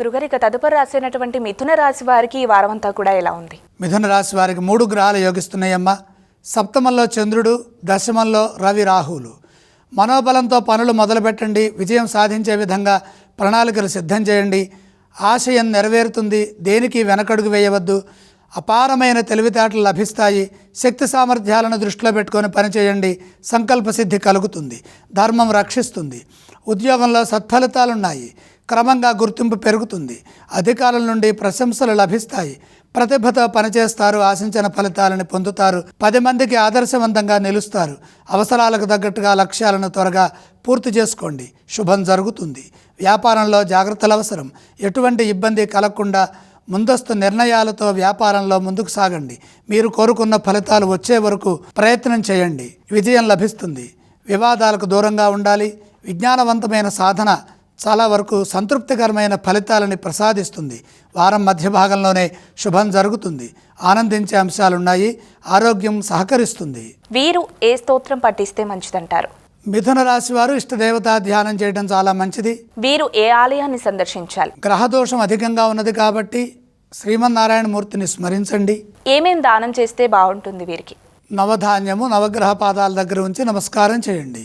గురుగారు ఇక తదుపరి రాసినటువంటి మిథున రాశి వారికి ఈ వారం అంతా కూడా ఎలా ఉంది? మిథున రాశి వారికి మూడు గ్రహాలు యోగిస్తున్నాయమ్మా. సప్తమంలో చంద్రుడు దశమంలో రవి రాహువులు మనోబలంతో పనులు మొదలుపెట్టండి విజయం సాధించే విధంగా ప్రణాళికలు సిద్ధం చేయండి. ఆశయం నెరవేరుతుంది దేనికి వెనకడుగు వేయవద్దు. అపారమైన తెలివితేటలు లభిస్తాయి. శక్తి సామర్థ్యాలను దృష్టిలో పెట్టుకొని పనిచేయండి. సంకల్ప సిద్ధి కలుగుతుంది. ధర్మం రక్షిస్తుంది. ఉద్యోగంలో సత్ఫలితాలున్నాయి. క్రమంగా గుర్తింపు పెరుగుతుంది. అధికారుల నుండి ప్రశంసలు లభిస్తాయి. ప్రతిభతో పనిచేస్తారు. ఆశించిన ఫలితాలను పొందుతారు. పది మందికి ఆదర్శవంతంగా నిలుస్తారు. అవసరాలకు తగ్గట్టుగా లక్ష్యాలను త్వరగా పూర్తి చేసుకోండి. శుభం జరుగుతుంది. వ్యాపారంలో జాగ్రత్తలు అవసరం. ఎటువంటి ఇబ్బంది కలగకుండా ముందస్తు నిర్ణయాలతో వ్యాపారంలో ముందుకు సాగండి. మీరు కోరుకున్న ఫలితాలు వచ్చే వరకు ప్రయత్నం చేయండి. విజయం లభిస్తుంది. వివాదాలకు దూరంగా ఉండాలి. విజ్ఞానవంతమైన సాధన చాలా వరకు సంతృప్తికరమైన ఫలితాలని ప్రసాదిస్తుంది. వారం మధ్య భాగంలోనే శుభం జరుగుతుంది. ఆనందించే అంశాలున్నాయి. ఆరోగ్యం సహకరిస్తుంది. వీరు ఏ స్తోత్రం పఠిస్తే మంచిదంటారు? మిథున రాశి వారు ఇష్టదేవతా ధ్యానం చేయడం చాలా మంచిది. వీరు ఏ ఆలయాన్ని సందర్శించాలి? గ్రహదోషం అధికంగా ఉన్నది కాబట్టి శ్రీమన్నారాయణ మూర్తిని స్మరించండి. ఏమేం దానం చేస్తే బాగుంటుంది వీరికి? నవధాన్యము నవగ్రహ పాదాల దగ్గర ఉంచి నమస్కారం చేయండి.